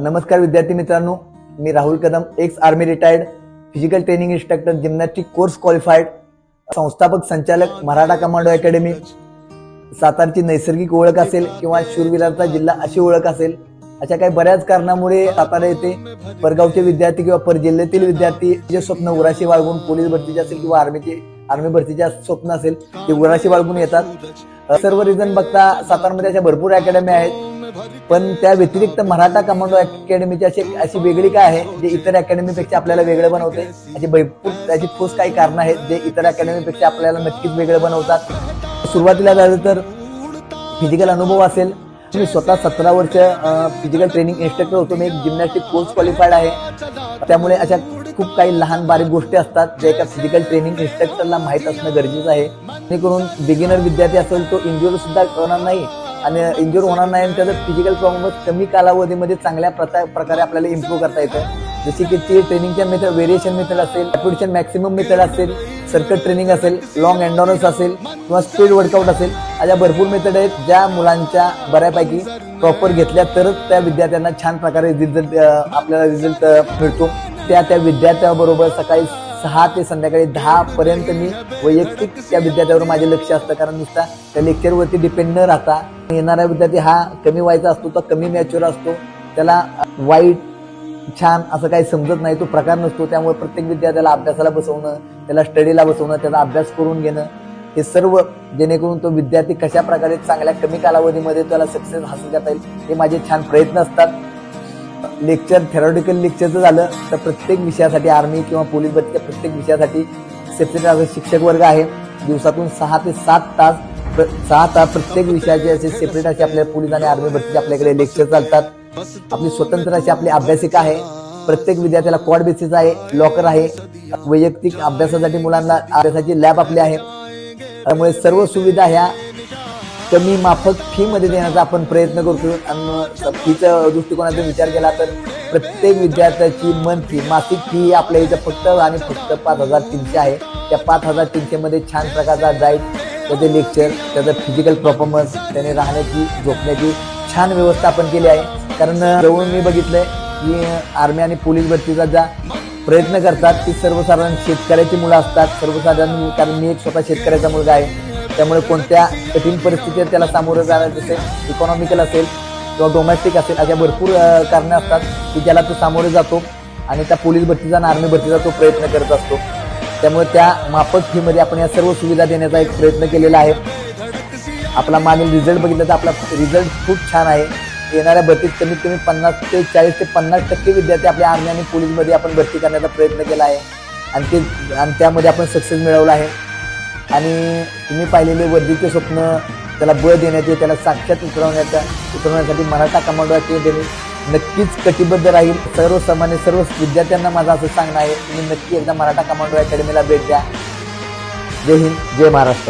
नमस्कार विद्यार्थी मित्रांनो मी Rahul Kadam ex army retired physical training instructor gymnastic course qualified संस्थापक संचालक मराठा कमांडो अकॅडमी सातारची नैसर्गिक ओळख असेल किंवा शूरवीरांचा जिल्हा अशी ओळख असेल अशा काही बऱ्याच कारणामुळे सातारा येथे परगावचे विद्यार्थी किंवा परजिल्ह्यातील विद्यार्थी जे स्वप्न उराशी बाळगून पोलीस भरतीचे असेल किंवा आर्मीचे आर्मी भरतीचे स्वप्न असेल ते उराशी बाळगून येतात. सर्व रिझन बघता सातारमध्ये अशा भरपूर अकॅडमी आहेत. पण त्या व्यतिरिक्त मराठा कमांडो अकॅडमीची अशी अशी वेगळी काय आहे जे इतर अकॅडमीपेक्षा आपल्याला वेगळं बनवते? अशी भरपूर त्याची ठोस काही कारणं आहेत जे इतर अकॅडमीपेक्षा आपल्याला नक्कीच वेगळं बनवतात. सुरुवातीला झालं तर फिजिकल अनुभव असेल. मी स्वतः सतरा वर्ष फिजिकल ट्रेनिंग इन्स्ट्रक्टर होतो. मी एक जिमनॅस्टिक कोर्स क्वालिफाईड आहे. त्यामुळे अशा खूप काही लहान बारीक गोष्टी असतात जे एका फिजिकल ट्रेनिंग इन्स्ट्रक्टरला माहीत असणं गरजेचं आहे. जेणेकरून बिगिनर विद्यार्थी असेल तो इंजुअर सुद्धा करणार नाही. आणि इंजुअर होणार नाही आणि त्याचं फिजिकल परफॉर्मन्स कमी कालावधीमध्ये चांगल्या प्रता- प्रकारे आपल्याला इम्प्रूव्ह करता येतं. जसे की ती ट्रेनिंगच्या मेथड व्हेरिएशन मेथड असेल ॲप्युटेशन मॅक्सिमम मेथड असेल सर्कट ट्रेनिंग असेल लॉंग एन्डॉरन्स असेल किंवा स्पीड वर्कआउट असेल अशा भरपूर मेथड आहेत ज्या मुलांच्या बऱ्यापैकी प्रॉपर घेतल्या तरच त्या विद्यार्थ्यांना छान प्रकारे रिझल्ट आपल्याला रिझल्ट मिळतो. त्या त्या विद्यार्थ्याबरोबर सकाळी सहा ते संध्याकाळी दहा पर्यंत मी वैयक्तिक त्या विद्यार्थ्यावर माझे लक्ष असतं. कारण नुसता त्या लेक्चरवरती डिपेंड न राहता येणारा विद्यार्थी हा कमी व्हायचा असतो तर कमी मॅच्युअर असतो. त्याला वाईट छान असं काही समजत नाही तो प्रकार नसतो. त्यामुळे प्रत्येक विद्यार्थ्याला अभ्यासाला बसवणं त्याला स्टडीला बसवणं त्याचा अभ्यास करून घेणं हे सर्व जेणेकरून तो विद्यार्थी कशा प्रकारे चांगल्या कमी कालावधीमध्ये त्याला सक्सेस हासिल करता येईल हे माझे छान प्रयत्न असतात. लेक्चर थेरॉटिकल लेक्चरचं झालं तर प्रत्येक विषयासाठी आर्मी किंवा पोलीस भरतीच्या प्रत्येक विषयासाठी सेपरेट शिक्षक वर्ग आहे. दिवसातून सहा ते सात तास सहा तास प्रत्येक विषयाचे असे सेपरेट असे आपल्या पोलीस आणि आर्मी भरतीचे आपल्याकडे लेक्चर चालतात. आपली स्वतंत्र अशी आपली अभ्यासिका आहे. प्रत्येक विद्यार्थ्याला क्वाड बेसिस आहे लॉकर आहे. वैयक्तिक अभ्यासासाठी मुलांना अभ्यासाची लॅब आपली आहे. त्यामुळे सर्व सुविधा ह्या कमी माफक फी मध्ये देण्याचा आपण प्रयत्न करतो. आणि फीच्या दृष्टिकोनातून विचार केला तर प्रत्येक विद्यार्थ्याची मन फी मासिक फी आपल्या इथं फक्त आणि फक्त पाच हजार तीनशे आहे. त्या पाच हजार तीनशे मध्ये छान प्रकारचा डाईट त्याचे लेक्चर त्याचं फिजिकल परफॉर्मन्स त्याने राहण्याची झोपण्याची छान व्यवस्था आपण केली आहे. कारण जवळून मी बघितलंय की आर्मी आणि पोलीस भरतीचा ज्या प्रयत्न करतात ती सर्वसाधारण शेतकऱ्याची मुलं असतात. सर्वसाधारण कारण मी एक स्वतः शेतकऱ्याचा मुलगा आहे. त्यामुळे कोणत्या कठीण परिस्थितीत त्याला सामोरं जाणं जसे इकॉनॉमिकल असेल किंवा डोमेस्टिक असेल अशा भरपूर कारणं असतात की ज्याला तो सामोरे जातो आणि त्या पोलीस भरतीचा आणि आर्मी भरतीचा तो प्रयत्न करत असतो. त्यामुळे त्या माफक फीमध्ये आपण या सर्व सुविधा देण्याचा एक प्रयत्न केलेला आहे. आपला मागील रिझल्ट बघितला तर आपला रिझल्ट खूप छान आहे. येणाऱ्या भरतीत कमीत कमी पन्नास ते चाळीस ते पन्नास टक्के विद्यार्थी आपल्या आर्मी आणि पोलीसमध्ये आपण भरती करण्याचा प्रयत्न केला आहे. आणि ते आणि त्यामध्ये आपण सक्सेस मिळवला आहे. आणि तुम्ही पाहिलेले वर्दीचे स्वप्न त्याला बळ देण्याचे त्याला साक्षात उतरवण्याचा उतरवण्यासाठी मराठा कमांडो अकॅडमी नक्कीच कटिबद्ध राहील. सर्वसामान्य सर्व विद्यार्थ्यांना माझं असं सांगणं आहे. तुम्ही नक्की एकदा मराठा कमांडो अकॅडमीला भेट द्या. जय हिंद जय महाराष्ट्र.